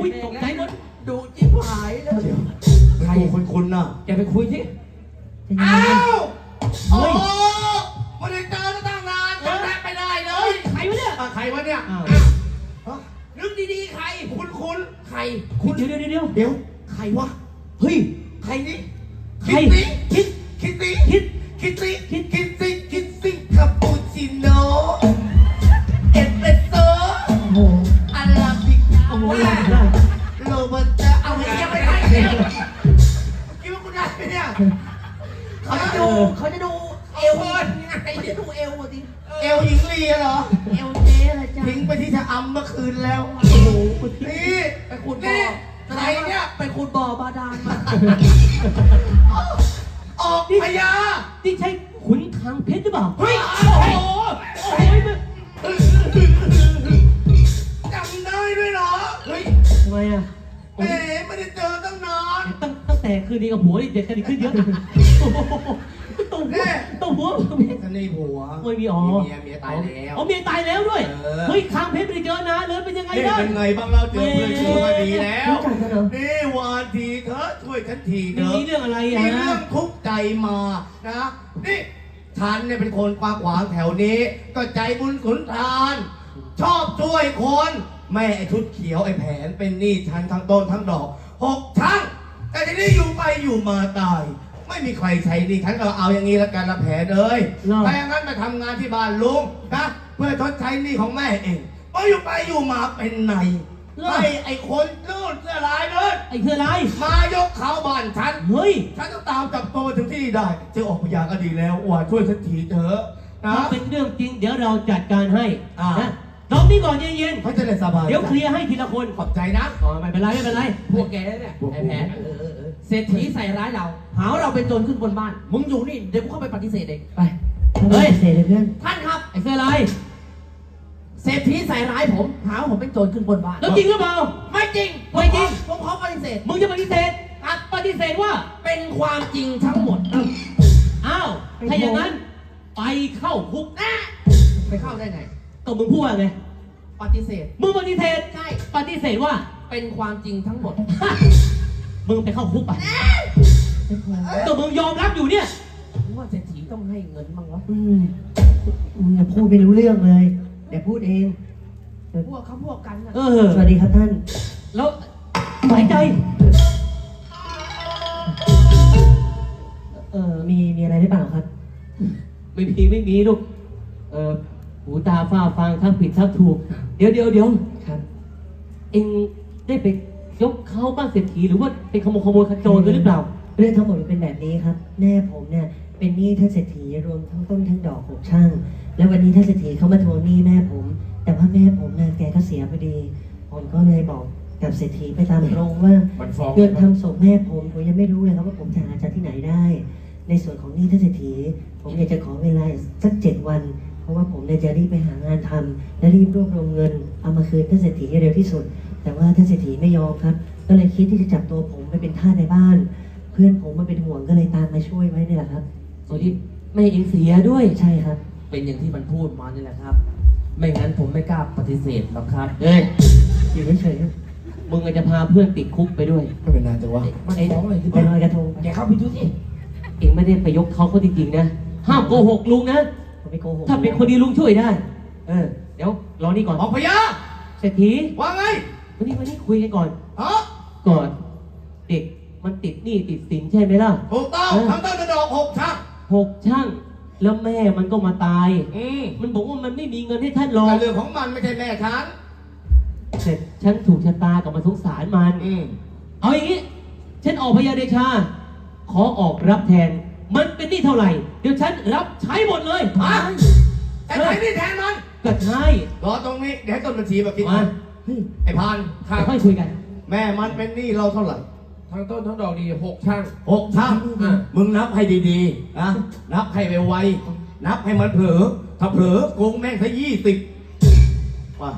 อุ้ยตกใจหมดดูจิ๊บหายแล้วใครคนคุณน่ะแกไปคุยที่อ้าวโอ้เฮ้ยโหไม่ได้เจอตั้งนานจำหน้าไม่ได้เลเฮ้ยยใครวะเนี่ยอะใครวะเนี่ยอ้าวอะฮะนึกดีๆใคร คุณคุณใคร คุคุณณเดี๋ยวเดี๋ยวเดี๋ยวเดี๋ยวใครวะเฮ้ย ใครนี่ใคร คิดสิคิดคิดสิคิดคิดสิคิดสิคิด ไงเขาจะดูเอวดิเอวหญิงลีอะเหรอ เอลเจ๊อะไรจ้ะทิ้งไปที่ชะอำเมื่อคืนแล้ว โอ้โหนี่ไปขุดบ่อนี่ใครเนี่ยไปขุดบ่อบาดาลมาออกพญานี่ใช่ขุนทางเพชรหรือเปล่า เฮ้ย โอ้โหโอ้โหมันจำได้ด้วยเหรอ เฮ้ยทำไมอะแหมไม่ได้เจอตั้งนาน ตั้งตั้งแต่คืนนี้กับหัวนี่เด็กกันขึ้นเยอะ โอ้โหตัวหัวตัวหัวท่านนี่ผัวโอ้ยมีอ๋อเมียเมียตายแล้วอ๋อเมียตายแล้วด้วย เออ เฮ้ยคางเพชรไม่ได้เจอนะเลยเป็นยังไงนี่บ้างเป็นไงบ้างเราเจอเพื่อนเจอมาดีแล้วรู้จักกันเหรอนี่วานทีเธอะช่วยฉันทีเถมีอะเรื่องอะไรมีอะ เรื่องทุกข์ใจมานะนี่ฉันเนี่ยเป็นคนกว้างขวางแถวนี้ ก็ใจบุญสุนทาน ชอบช่วยคนแม่ไอ้ชุดเขียวไอ้แผนเป็นหนี้ฉันทั้งต้นทั้งดอกหกชั้งแต่ทีนี้อยู่ไปอยู่มาตาย ไม่มีใครใช้หนี่ฉันก็เอาอย่างนี้ละกันละแผนเอ้ยเนาะถ้าอย่างนั้นมาทำงานที่บ้านลุงนะเพื่อชดใช้หนี้ของแม่เองพออยู่ไปอยู่มาเป็นไงให้ไอ้คนนู่นเสื้อลายนู่นไอ้คืออะไรมายกเขาบ้านฉัน เฮ้ยฉันต้องตามจับตัวมาถึงที่ได้ เจอออกพยาก็ดีแล้วว่าช่วยฉันทีเถอะนะถ้าเป็นเรื่องจริง เดี๋ยวเราจัดการให้อ่า นะรอบนี้ก่อนเย็นเขาจะได้สบายๆเดี๋ยวเคลียร์ให้ทีละคน ขอบใจนะ อ๋อไม่เป็นไรไม่เป็นไร พวกแกเนี่ยไอ้แผนเออเออเออ เศรษฐีใส่ร้ายเรา หาว่าเราเป็นโจรขึ้นบนบ้าน มึงอยู่นี่เดี๋ยวกูเข้าไปปฏิเสธเองไป เฮ้ยเศษเลยเพื่อนท่านครับไอ้เสื้อลายเศรษฐีใส่ร้ายผม หาว่าผมเป็นโจรขึ้นบนบ้าน แล้วจริงหรือเปล่า ไม่จริงไม่จริง ผมขอปฏิเสธ มึงจะปฏิเสธอัดปฏิเสธว่าเป็นความจริงทั้งหมด อ้าว ถ้าอย่างนั้น ไปเข้าคุกนะไปเข้าได้ไง ก็มึงพูดว่าไง ปฏิเสธ มึงปฏิเสธ ใช่ ปฏิเสธว่าเป็นความจริงทั้งหมด มึงไปเข้าคุกไปก็มึงยอมรับอยู่เนี่ยผมว่าเศรษฐีต้องให้เงินบ้างวะอืมมึงอย่าพูดไม่รู้เรื่องเลยเดี๋ยวพูดเอง พวกเขาพวกกันนะเออ สวัสดีครับท่าน แล้วหายใจ เออมีมีอะไรหรือเปล่าครับ ไม่มีไม่มีลูก เออหูตาฝ้าฟังทั้งผิดทั้งถูก เดี๋ยวเดี๋ยวเดี๋ยวครับ เองได้ไป ยกเขาบ้านเศรษฐีหรือว่าเป็นขโมยขโมยขโจรกันหรือเปล่า เรื่องทั้งหมดมันเป็นแบบนี้ครับ แม่ผมเนี่ยเป็นหนี้ท่านเศรษฐีรวมทั้งต้นทั้งดอกของช่าง แล้ววันนี้ท่านเศรษฐีเขามาทวงหนี้แม่ผม แต่ว่าแม่ผมเนี่ยแกก็เสียพอดี ผมก็เลยบอกกับเศรษฐีไปตามตรงว่ามันฟ้องเงินทำศพแม่ผมผมยังไม่รู้เลยครับว่าผมจะหาจากที่ไหนได้ ในส่วนของหนี้ท่านเศรษฐี ผมอยากจะขอเวลาสักเจ็ดวัน เพราะว่าผมเนี่ยจะรีบไปหางานทำและรีบรวบรวมเงินเอามาคืนท่านเศรษฐีให้เร็วที่สุด แต่ว่าท่านเศรษฐีไม่ยอมครับ ก็เลยคิดที่จะจับตัวผมไปเป็นทาสในบ้าน เพื่อนผมมาเป็นห่วงก็เลยตามมาช่วยไว้นี่แหละครับ โอ้ยแม่เองเสียด้วย ใช่ครับ เป็นอย่างที่มันพูดมานี่แหละครับ ไม่งั้นผมไม่กล้าปฏิเสธหรอกครับ เอ้ยอยู่เฉยๆครับมึงอาจจะพาเพื่อนติดคุกไปด้วยไม่เป็นนานแต่ว่ามันฟ้องเลยหรือไปเปล่าลอยกระทงไปแกเข้าไปดูสิเองไม่ได้ไปยกเขาเขาจริงๆนะห้ามโกหกลุงนะผมไปโกหกถ้าเป็นคนดีลุงช่วยได้ เออ เดี๋ยวรอนี่ก่อนออกพยาเศรษฐีว่าไง วันนี้วันนี้คุยกันก่อน ฮะก่อน เด็กมันติดหนี้ติดสินใช่ไหมล่ะถูกต้องเออทั้งต้นทั้งดอกหกชั้งหกช่างแล้วแม่มันก็มาตาย อืมมันบอกว่ามันไม่มีเงินให้ท่านหรอแต่กเรื่องของมันไม่ใช่แม่ฉันเสร็จฉันถูกชะตากับมาสงสารมัน อืมเอาอย่างนี้ ฉันออกพยาเดชา ขอออกรับแทน มันเป็นหนี้เท่าไหร่ เดี๋ยวฉันรับใช้หมดเลยฮะแต่ใครนี่แทนมันก็ใช่รอตรงนี้เดี๋ยวให้ต้นบัญชีมาคิดมานะเฮ้ย ไอ้พานข้าเดี๋ยวค่อยคุยกัน แม่มันเป็นหนี้เราเท่าไหร่ ทั้งต้นทั้งดอกดีหกช่าง หกชั้งอะ มึงนับให้ดีๆนะนับให้ไวๆนับให้มันเผลอ ถ้าเผลอโกงแม่งซะยี่สิบว่ะ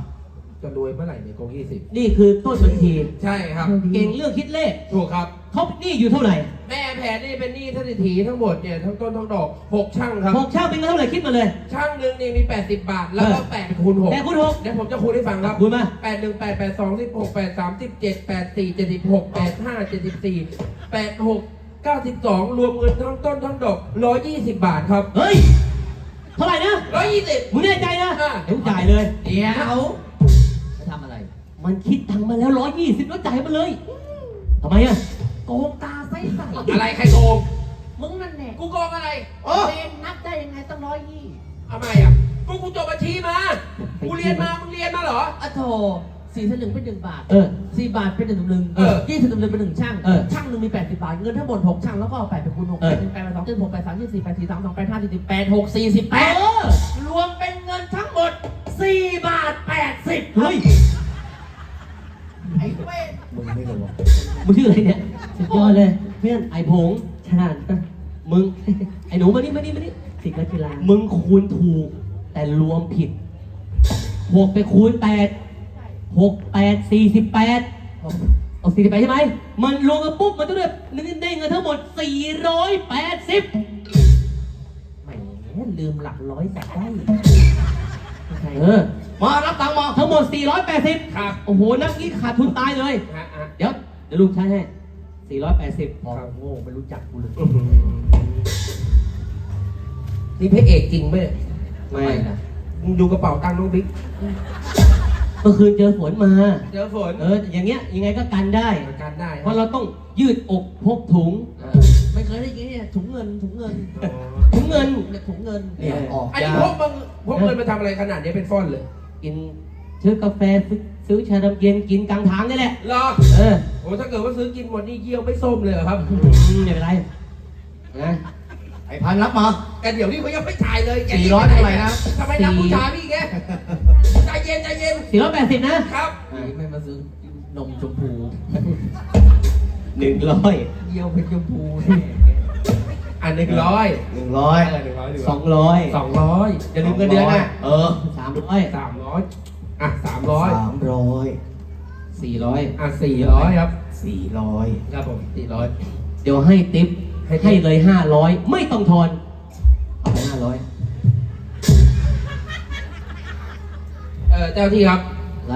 จะรวยเมื่อไหร่เนี่ยโกงยี่สิบนี่คือต้นบัญชี ใช่ครับ เก่งเรื่องคิดเลข ถูกครับท เขาหนี้อยู่เท่าไหร่แม่แผนนี่เป็นหนี้ท่านเศรษฐีทั้งหมดเนี่ยทั้งต้นทั้งดอกหกช่างครับหกช่างเป็นเงินเท่าไหร่คิดมาเลย ช่างหนึ่งนี่มี 80 บาท แล้วก็เออแปดคูณหกแปดคูณหกเดี๋ยวผมจะคูณให้ฟังครับคูณมาแปดหนึ่งแปดแปดสองสิบหกแปดสามสิบเจ็ดแปดสี่เจ็ดสิบหกแปดห้าเจ็ดสิบสี่แปดหกเก้าสิบสองรวมเงินทั้งต้นทั้งดอกร้อยยี่สิบบาทครับเฮ้ยเท่าไหร่นะร้อยยี่สิบมึงแน่ใจนะอะเดี๋ยวจ่ายเลยเดี๋ยวจะทำอะไร มันคิดตังค์มาแล้วร้อยยี่สิบแล้วจ่ายมาเลยทำไมอะ โกงตาใสใสอะไรใครโกง มึงนั่นแน่กูโกงอะไรเออ เรียนนับได้ยังไงตั้งร้อยยี่ทำไมอะกูกูจบบัญชีมา กูเรียนมา มึงเรียนมาเหรอ อะโถสี่สลึงเป็นหนึ่งบาทเออ สี่บาทเป็นหนึ่งสลึงเออยี่สิบสลึงเป็นหนึ่งช่างเออช่างหนึ่งมีแปดสิบบาท เงินทั้งหมดหกช่างแล้วก็เอาแปดไปคูณหกเอแปอ ดหนึ่งแปดแปดสองเจ็ดหกแปดสามยี่สี่แปดสี่สามสองแปดห้าสี่สิบแปดหกสี่สิบแปเอดอรวมเป็นเงินทั้งหมดสี่บาทแปดสิบเฮ้ย ไอ้เว้ยมึงไม่รู้อะมึงชื่ออะไรเนี่ยสุด ยอดเลยเพื่อนไอ้ผงฉลาดปะมึง ไอ้หนูมานี่มานี่มานี่สิบนักกีฬามึงคูณถูก แต่รวมผิดหกไปคูณแปดหกแปดสี่สิบแปดเอาสี่สิบแปดใช่ไหม มันรวมกันปุ๊บ มันต้องได้ได้เงินทั้งหมดสี่ร้อยแปดสิบแหมลืมหลักร้อยแต่ได้ใครเออมารับตังค์มาทั้งหมด 480 ครับ โอ้โห นักนี้ขาดทุนตายเลยฮะฮะเดี๋ยว เดี๋ยวลุงใช้ให้ 480พอโง่ไม่รู้จักกูเลยนี่พระเอกจริงไหมไม่นะมึงดูกระเป๋าตังค์น้องบิ๊กเมื่อคืนเจอฝนมา เจอฝนเออ อย่างเงี้ยยังไงก็กันได้ ประกันได้เพราะเราต้องยืดอกพกถุงเออไม่เคยได้ยินเนี่ยถุงเงินถุงเงินถุงเงินเนี่ยถุงเงินเนี่ยออกอันนี้ยาพวกมึงพวกเงินมาทำอะไรขนาดนี้เป็นฟ่อนเลย กิน ซื้อกาแฟซื้อซื้อชาดำเย็นกินกลางทางนี่แหละเหรอเออโอ้ถ้าเกิดว่าซื้อกินหมดนี่เยี่ยวไม่ส้มเลยเหรอครับอืมไม่เป็นไรนะไอ้พันรับมากันเดี๋ยวนี้เขายังไม่จ่ายเลยสี่ร้อยเท่าไหร่นะ ทำไมรับผู้ชายพี่แกใจเย็นใจเย็น480นะครับนี่ไม่มาซื้อนมชมพูหนึ่งร้อยเยี่ยวเป็นชมพูเนี่ยอันหนึ่งร้อยหนึ่งร้อยเออหนึ่งร้อยหนึ่งสร้ออยงร้อยสองร้อยอย่าลืมเงินเดือนนะ เออสามร้อยสามร้อย อะสามร้อยสามร้อยสี่ร้อยอะสี่ร้อยครับสี่ร้อยครับผมสี่ร้อยเดี๋ยวให้ติปให้ติ๊ปให้เลยห้าร้อยไม่ต้องทอนเอาไปห้าร้อยเออเจ้าที่ครับไร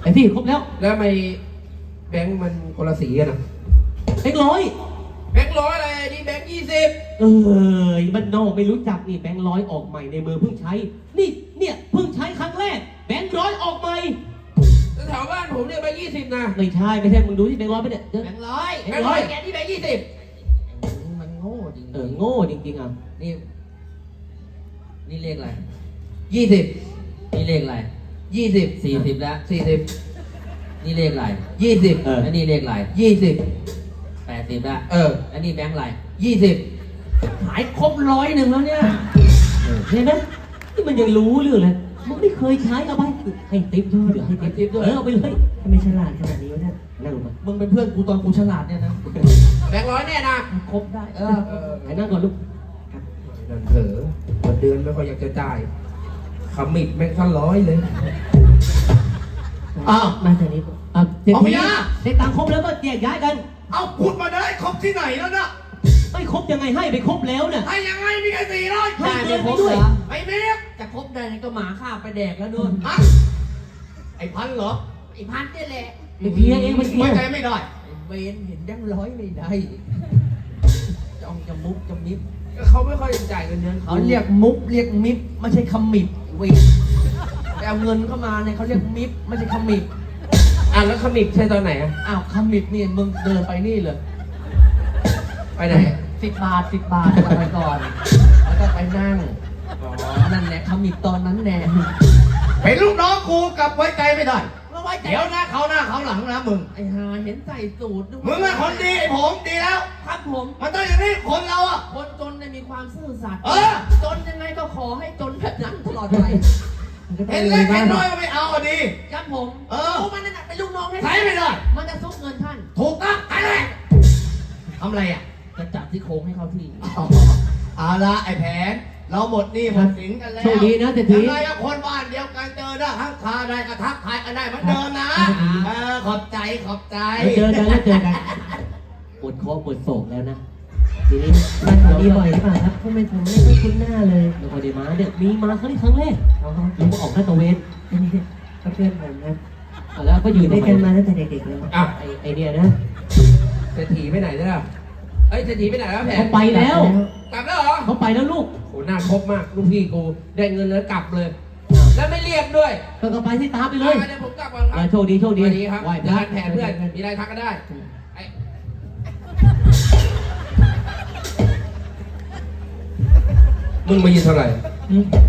ไอ้ที่ครบแล้ว แล้วทำไมแบงค์มันคนละสีกันอะเอ็กร้อยแบงค์ร้อยอะไรนี่แบงค์ยี่สิบเออมันนอกไม่รู้จักนี่แบงค์ร้อยออกใหม่ในมือเพิ่งใช้ นี่เนี่ยเพิ่งใช้ครั้ง แรกแบงค์ร้อยออกใหม่แถวบ้านผมเนี่ยแบงค์ยี่สิบนะไม่ใช่ไม่ใช่มึงดูที่แบงค์ร้อยไปเนี่ยเออแบงค์ร้อยแบงค์ร้อยแกที่แบงค์ยี่สิบมันโง่จริงเออโง่จริงๆอะนี่ นี่เลขอะไรยี่สิบนี่เลขอะไรยี่สิบสี่สิบแล้วสี่สิบนี่เลขอะไรยี่สิบเออ แล้วนี่เลขอะไรยี่สิบแปดสิบแล้วเออ แล้วนี่แบงค์อะไรยี่สิบหายครบร้อยหนึ่งแล้วเนี่ยเห็นไหมนี่มันยังรู้เรื่องเลย มันไม่เคยใช้เอาไปให้ติปด้วยเดี๋ยวให้ติปด้วย เออเอาไปเลยทำไมฉลาดขนาดนี้วะเนี่ยนั่งลงมามึงเป็นเพื่อนกูตอนกูฉลาดเนี่ยนะ แบงค์ร้อยแน่นะ ครบได้ เออเออไหนนั่งก่อนลูกเดินเถอะวันเดือนไม่ค่อยอยากจะจ่ายขมิดแม่งขั้นร้อยเลยอ้าวมาจากนี้อะเศรษเอาฐีไปย่าได้ตังค์ครบแล้วก็แยกย้ายกัน เอาพูดมาได้ครบที่ไหนแล้วนะ ไม่ครบยังไงให้ไปครบแล้วเนี่ยให้ยังไงมีแค่สี่ร้อยให้ได้เกิไม่นคไปรบด้วยเหรอ ไอ้เมฆจะครบได้ไงก็หมาฆ่าไปแดกแล้วด้วยฮะไอ้พันเหรอไอ้พันนี่แหละไปเคลียร์เองไปเคลียไว้ร์ใจไม่ได้ไอ้เวนเห็นยังร้อยไม่ได้จ้องจะมุกจะมิบเขาไม่ค่อยจ่ายเงินเดือนเขาเรียกมุกเรียกมิบไม่ใช่ขมิบเวนไปเอาเงินเข้ามาเนี่ยเขาเรียกมิบไม่ใช่ขมิบอะแล้วขมิดใช่ตอนไหนอะอ้าวขมิบนี่มึงเดินไปนี่เลย ไปไหนสิบบาทสิบบาทไปก่อน แล้วก็ไปนั่งอ๋อนั่นแหละขมิบตอนนั้นแน่เป็นลูกน้องกูกลับไว้ใจไม่ได้ไม่ไว้ใจ เดี๋ยวนะเขาหน้าเขาหลังนะมึง ไอ้หาเห็นใส่สูตรด้วยมึงเป็นคนดีไอ้ผมดีแล้ว ครับผม มันต้องอย่างนี้คนเราอะคนจนเนี่ยมีความซื่อสัตย์เออ จนยังไงก็ขอให้จนแบบนั้นตลอดไปมันก็ต้อเห็งนเลเล็ยกเห็บ้านงน้อยก็ไม่เอาอะดี ครับผมเออกูมันนั่นน่ะเป็นลูกน้องให้ใช้ไม่ได้ มันจะซุกเงินท่าน ถูกต้องไปเลยทำอะไรอะ จะจับที่โครงให้เขาที่เอาละไอ้แผน เราหมดหนี้หมดสินกันแล้วโชคดีนะเศรษฐี ยังไงก็คนบ้านเดียวกันเจอได้ทั้งคาได้กระทักทายกันได้เหมือนเดิมนะเออขอบใจขอบใจแล้วเจอกันแล้วเจอกันโอ้ดเคราะห์ปวดโศกแล้วนะ ทีนี้มาแถวนี้บ่อยหรือเปล่าครับทำไมผมไม่ค่อยคุ้นหน้าเลยไม่ค่อยได้มาเด็กมีมาครั้งนี้ครั้งแรกอ๋อลุงมาออกหน้าตระเวนอันนี้ก็เพื่อนผมครับเอาแล้วก็อยืยู่นด้วยทำกันไมมาตั้งแต่เด็กๆแล้วอะไอ้ไอเนี่ยนะ เศรษฐีไปไหนแล้วล่ะ เอ้ยเศรษฐีไปไหนแล้วแผนเขาไปแล้ว กลับแล้วเหรอเขาไปแล้วลูกโหหน้าครบมากลูกพี่กูได้เงินแล้วกลับเลย แล้วไม่เรียกด้วยก็ก็ไปที่ตามไปเลยอะเดี๋ยวผมกลับก่อนคเอรัอบโชคดีโชคสดีวัสดีครับไหว้พเจอระกันแผนเพื่อน มีอะไรทักก็ได้ไอ้มึงมายืนเท่าไหร่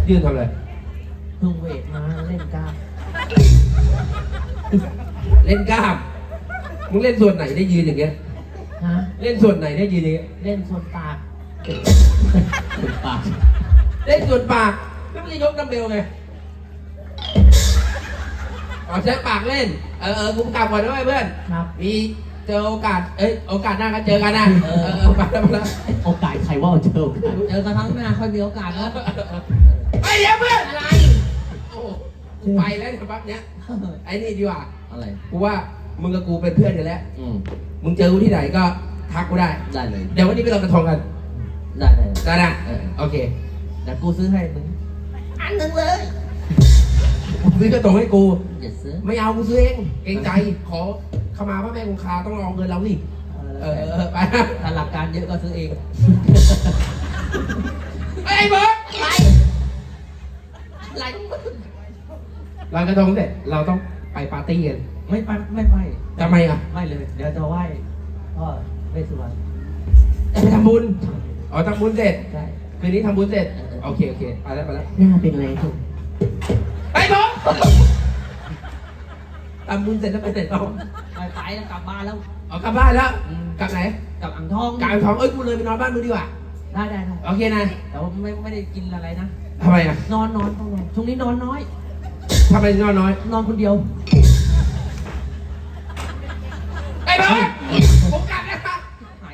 ยืนทำอะไร เพิ่งเวทมาเล่นกล้ามเล่นกล้าม มึงเล่นส่วนไหนได้ยืนอย่างเงี้ยฮะ เล่นส่วนไหนได้ยืนอย่างเงี้ยเล่นส่วนปากคนปากเล่นส่วนปากแล้วมึงจะยกดัมเบลไงอ๋อใช้ปากเล่น เออเออกูกลับก่อนด้วยเพื่อน ครับ มีเจอโอกาส เอ้ยโอกาสหน้าก็เจอกันนะ เออเออไปแล้วไปแล้วโอกาสใครว่าเจอโอกาสเจอกันครั้งหน้าค่อยมีโอกาสแล้วไอ้เดี๋ยวเพื่อนอะไรโอ้โหกูไปแล้วเนี่ยปั๊บเนี้ยไอ้นี่ดีกว่า อะไร กูว่ามึงกับกูเป็นเพื่อนกันแล้วอืมมึงเจอกูที่ไหนก็ ทักกูได้ ได้เลย เดี๋ยววันนี้ไปลอยกระทงกันได้ได้ได้นะเออโอเคเดี๋ยวกูซื้อให้มึงอันหนึ่งเลยกูซื้อกระทงให้กู อย่าซื้อไม่เอากูซื้อเองเกรงใจขอขมาพระแม่คงคาต้องเอาเงินเราสิเออเออเออไปนะถ้าหลักการเยอะก็ซื้อเองไอ้เบิร์ดอะไร อะไรของมึงลอยกระทงเสร็จเราต้องไปปาร์ตี้กันไม่ไปไม่ไป ทำไมอะ ไม่เลย เดี๋ยวจะไหว้พ่อเวสสุวรรณจะไปทำบุญอ๋อทำบุญเสร็จใช่คืนนี้ทำบุญเสร็จ โอเค โอเค ไปแล้วไปแล้ว หน้าเป็นไรครับไปบอสทำบุญเสร็จแล้วไปเสร็จเอาไปไปแล้วกลับบ้านแล้วเอากลับบ้านแล้ว กลับไหน กลับอ่างทองกลับอ่างทองเอ้ยกูเลยไปนอนบ้านมึงดีกว่า ได้ได้ได้โอเคนะแต่ว่าไม่ไม่ได้กินอะไรนะ ทำไมอะ นอนนอนต้องนอนช่วงนี้นอนน้อย ทำไมนอนน้อย นอนคนเดียว ไอ้บอ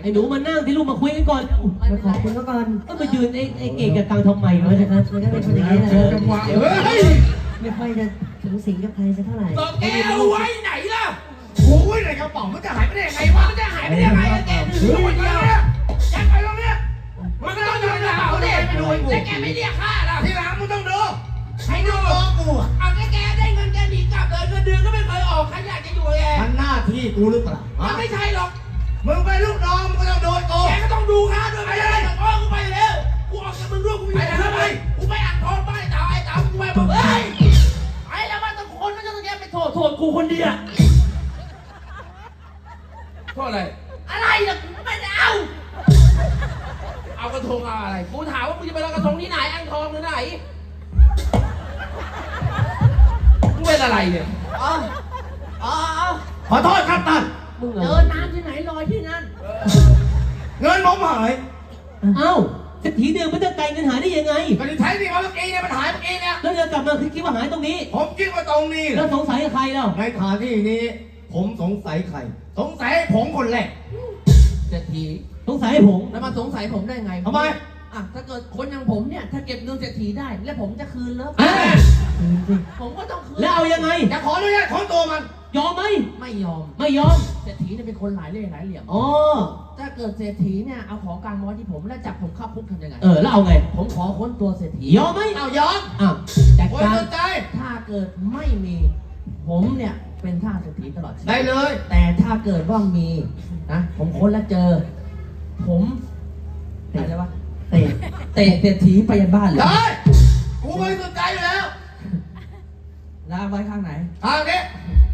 ไอ้หนูมานั่งที่ลูกมาคุยกันก่อนมาขอบคุณเขาก่อนก็มายืนไอ้ไอ้เก่งกับกลางทำไมเอาวะเถอะครับมันก็เป็นคนอย่างนี้แหละเจอจังหวะเฮ้ยไม่ค่อยจะถึงสิงกับใครสักเท่าไหร่ตกแกเอาไว้ไหนล่ะโอ้ยในกระเป๋ามันจะหายไปได้ยังไงวะมันจะหายไปได้ยังไงอะแกถือคนเดียวเนี่ยแกไปตรงเนี้ยมันก็ต้องอยู่ในกระเป๋าดิแล้วแกไม่เรียกค่าล่ะทีหลังมึงต้องดูให้ดูน้องกูอะเอาแกแกได้เงินแกหนีกลับเลยเงินเดือนก็ไม่เคยออกใครอยากจะอยู่กับแกมันหน้าที่กูหรือเปล่ามัฮะนไม่ใช่หรอก มึงเป็นลูกน้องมึงก็ต้องโดนกูแกก็ต้องดูค่าด้วยไม่ได้พ่อกูไปแล้วกูออกจากมึงด้วยกูไปไหนทำไมกูไปอ่างทองบ้านไอ้เต๋าไอ้เต๋ากูไปบอกเฮ้ยไอ้แล้วมันต้องคนมันจะต้องแกไปโทษโทษกูคนเดียว อคิดว่าหายตรงนี้ ผมคิดว่าตรงนี้แล้วสงสัยกับใครแล้วในฐานที่นี้ ผมสงสัยใคร สงสัยผมคนแรก เศรษฐีสงสัยผม แล้วมาสงสัยผมได้ไงทำไม อะถ้าเกิดคนอย่างผมเนี่ย ถ้าเก็บเงินเศรษฐีได้ แล้วผมจะคืนแล้ว อะอืมสิผมก็ต้องคืนแล้วเอายังไง จะขออนุญาตของตัวมัน ยอมไหมไม่ยอม ไม่ยอม เศรษฐีเนี่ยเป็นคนหลายเล่ห์หลายเหลี่ยม อ๋อ ถ้าเกิดเศรษฐีเนี่ยเอาของกลางมาไว้ที่ผมแล้วจับผมเข้าคุกทำยังไง เออ แล้วเอาไง ผมขอค้นตัวเศรษฐียอมไหมเอายอมอ้าวจัดโอ้ยการ สนใจ ถ้าเกิดไม่มี ผมเนี่ยเป็นท่าสเศรษฐีตลอดชีวิตได้เลย แต่ถ้าเกิดว่ามีนะผมค้นแล้วเจอ ผมอะไรวะเตะเตะเศรษฐีไปยันบ้านเลยได้กูไม่สนใจอยู่แล้วแล้วเอาไว้ข้างไหนทางนี้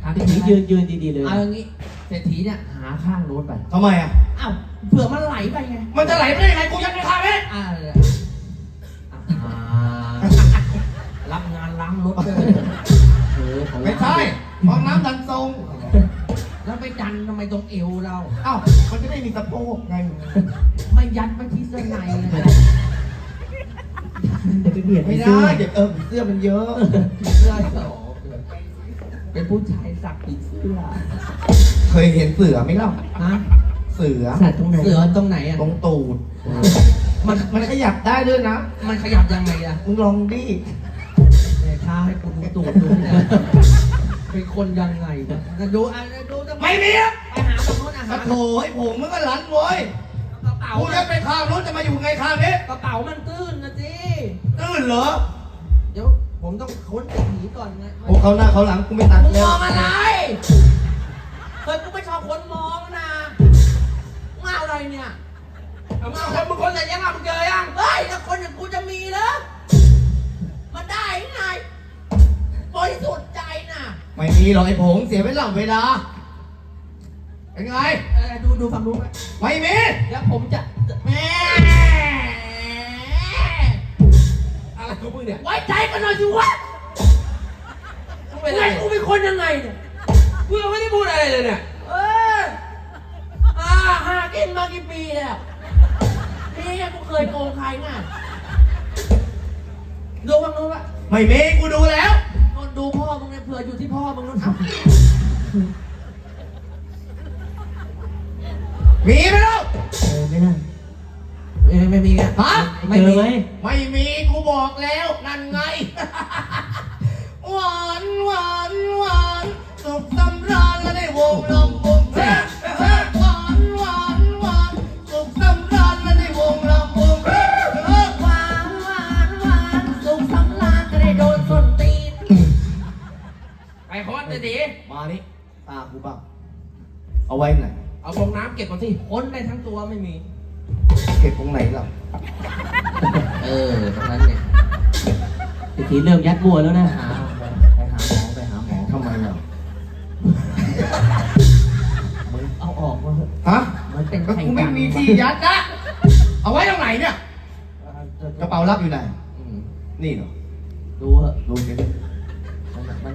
ทางเศรษนี้ฐียืนยืนดีๆเลย เอาอย่างนี้ เศรษฐีเนี่ยหาข้างโน้นไปทำไมอะ อ้าวเผื่อมันไหลไปไงมันจะไหลไปได้ยังไงกูยังไม่ทำเลยอ่าเลยอ่ารับงานล้างรถเลยเออของไม่ใช่ห้องน้ำดันทรงแล้วไปดันทำไมตรงเอวเราเอ้ามันจะได้มีสะโพกไงไม่ยัดไปที่เสื้อในเลยเดี๋ยวไปเบียดไม่เสื้ได้อเดี๋ยวเออเสื้อมันเยอะเสื้อสองเป็นผู้ชายสักผีเสื้อ เคยเห็นเสือไหมเล่าฮะเสือ สัตว์ตรงไหน เสือตรงไหนอะ ตรงตูด มันมันขยับได้ด้วยนะ มันขยับยังไงอะมึงลองดิเนี่ยท้าให้กูดูตูดดูเนี่ยเป็นคนยังไงวะดูอะดูจะไม่มีอะไปหาตรงโน้นอะกระโถไอ้ผมมันก็หลันเว้ยกระเป๋ากูจะไปข้างนู้นจะมาอยู่ไงข้างนี้กระเป๋ามันตื้นนะสิตื้นเหรอเดี๋ยวผมต้องค้นติดหนีก่อนไงโอ้เขาหน้าเขาหลังกูไม่ตัดมึงแล้มวองอะไร เฮ้ยกูไม่ชอบคนมองนะมาอะไรเนี่ย เอามาคนมึงคนแต่ยังอะมึงเจอยังเฮ้ยแล้วคนอย่างกูจะมีเหรอมาได้ยังไงบริสุทธิ์ใจน่ะ ไม่มีหรอกไอ้ผมเสียเวลาเวลา เป็นไง เออดูดูฝั่งนู้นไหมไม่มี แล้วผมจะแม่อะไรของมึงเนี่ย ไว้ใจกันหน่อยสิวะมึงเป็เป็นนไงไรกูเป็นคนยังไงเนี่ย กูยังไม่ได้พูดอะไรเลยเนี่ยเอออาหากินมากี่ปีแล้วนี่กูเคยโกงใครง่ะดูฝั่งนู้นปะไม่มีกูดูแล้วดูพ่อมึงเนี่ยเผื่ออยู่ที่พ่อมึงนู้นมีไหมล่ะเออไม่ล่ะไม่ไม่มีไงฮะเจอไหมไม่มีกูบอกแล้วนั่นไง หวานหวานหวานสุขสำ ราญและได้วงลำวงแท้หวานหวานหวานสุขสำราญและได้วงลำวงแท้หวานหวานหวานสุขสำราญจะได้โดนส้นตีนไปคอนจะดีมานี่ตากูบ้างเอาไว้ไหนเอาฟองน้ำเก็บก่อนสิค้นได้ทั้งตัวไม่มี เก็บตรงไหนล่ะเออตรงนั้นเนี่ยเศรษฐีเริ่มยัดบัวแล้วนะหา ยัดนะเอาไว้ตรงไหนเนี่ย กระเป๋ารับอยู่ไหนอืมนี่เหรอ ดูเหอะดูสิมันมัน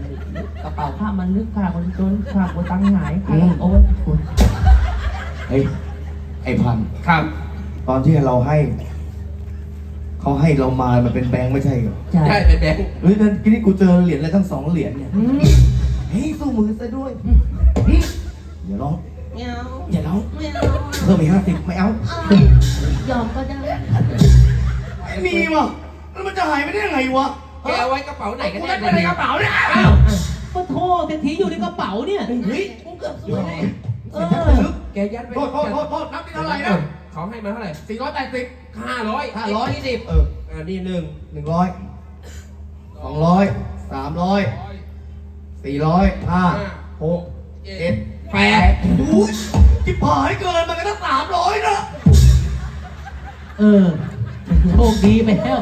กระเป๋าผ้ามันลึกผ้าคนจนผ้าคนตังค์หายผ้าอืมโอ้ยคุณเฮ้ยไอ้พันครับ ตอนที่เราให้ เขาให้เรามา มันเป็นแบงค์ไม่ใช่เหรอ ใช่ใช่เป็นแบงค์เฮ้ยนั่นทีนี้กูเจอเหรียญอะไรทั้งสองเหรียญเนี่ยอืมเฮ้ยสู้มือซะด้วยเดี๋ยวร้องไม่เอาอย่าร้องไม่ เอาเพิ่มอีกห้าสิบไม่เอาเอายอมก็ได้ไม่มีวะแล้วมันจะหายไปได้ยังไงวะแกเอาไว้กระเป๋าไหนกันกูแน่ได้ไปในกระเป๋าเนี่ยอ้าวก็โทษเศรษฐีอยู่ในกระเป๋าเนี่ย เฮ้ยกูเกือบสวยเลยเออ แกยัดไปโทษโทษโทษโทษนับที่เท่าไหร่นะเขาให้มาเท่าไหร่สี่ร้อยแปดสิบห้าร้อยห้าร้อยยี่สิบเอออ่านี่หนึ่งหนึ่งร้อยสองร้อยสามร้อยสี่ร้อยห้าหกเจ็ด แปแปดดอุ้ยจิบหายเกินมันก็ตั้งสามร้อยนะเออ โชคดีไปแล้ว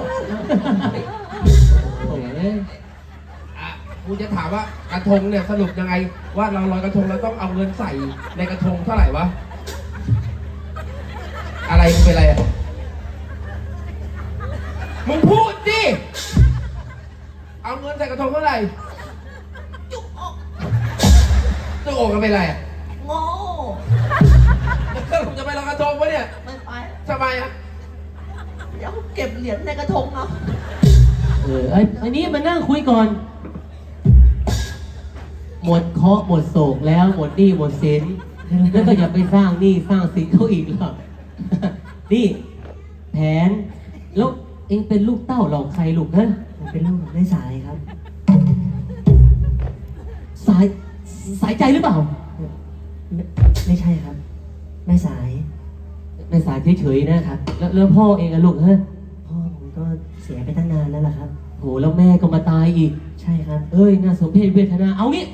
โอ้ยอะกูจะถามว่ากระทงเนี่ยสรุปยังไง ว่าเราลอยกระทงเราต้องเอาเงินใส่ในกระทงเท่าไหร่วะ อะไรมึงเป็นอะไรอะมึงพูดดิเอาเงินใส่กระทงเท่าไหร่จุกอก ตึกอกกันเป็นไรอะโง่ก็ผมจะไปลอยกระทงวะเนี่ยไม่ไปทำไมอะเดี๋ยวเก็บเหรียญในกระทงเอาเออไอ้ไอ้นี้มานั่งคุยก่อน หมดเคราะห์หมดโศกแล้ว หมดหนี้หมดสินแล้วก็อย่าไปสร้างหนี้สร้างสินเขาอีกหรอกนี่แผนแล้วเองเป็นลูกเต้าเหล่าใครลูกนะผมเป็นลูกของแม่สายครับ สาย สายใจหรือเปล่า ไม่ไม่ใช่ครับ แม่สายไม่สายเฉยๆนะครับ แล้วแล้วพ่อเองอะลูกฮะพ่อผมก็เสียไปตั้งนานแล้วล่ะครับ โหแล้วแม่ก็มาตายอีก ใช่ครับ เอ้ยน่าสมเพชเวทนา เอางี้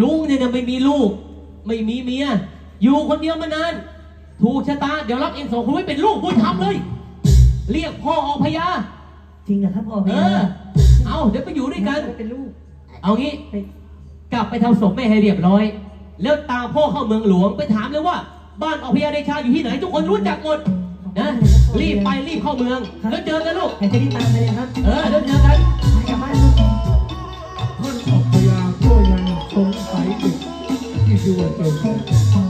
ลุงเนี่ยนะไม่มีลูก ไม่มีเมีย อยู่คนเดียวมานาน ถูกชะตา เดี๋ยวรับเองสองคนไว้เป็นลูกบุญธรรมเลย เรียกพ่อออกพญาจริงเหรอครับพ่อเอพี่อเอาเดี๋ยวไปอยู่ด้วยกัน เป็นลูก เอางี้ ไป กลับไปทำศพแม่ให้เรียบร้อย แล้วตามพ่อเข้าเมืองหลวงไปถามเลยว่า บ้านออกพญาเดชาอยู่ที่ไหน ทุกคนรู้จักหมดนะรีบไปรีบเข้าเมืองแล้วเจอกันลูกแต่จะรีบตามไปเลยครับ เออเดี๋ยวเจอกัน กลับบ้านลูกท่านออกพยาก็ยังสงสัยเด็กที่ชื่อว่าเจม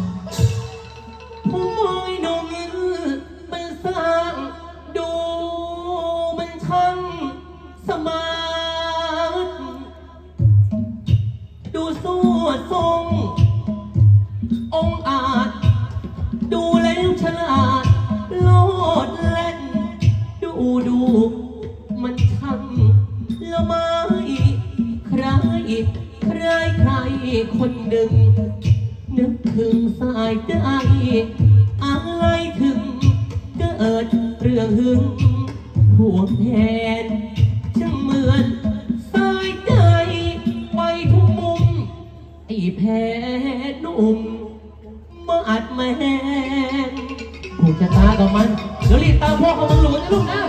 อาจ ดูแล้วฉลาด โลดเล่น ดูดู มันช่างละไม้ใครใครใครคนหนึ่ง นึกถึงสายใจอะไรถึงเกิดเรื่องหึงห่วงแทนช่างเหมือนสายใจไปทุกมุม ไอ้แพ้หนุ่ม อัดมาแห้งผูกชะตากับมัน เดี๋ยวรีบตามพ่อเขาตำรวงนะลูกนะ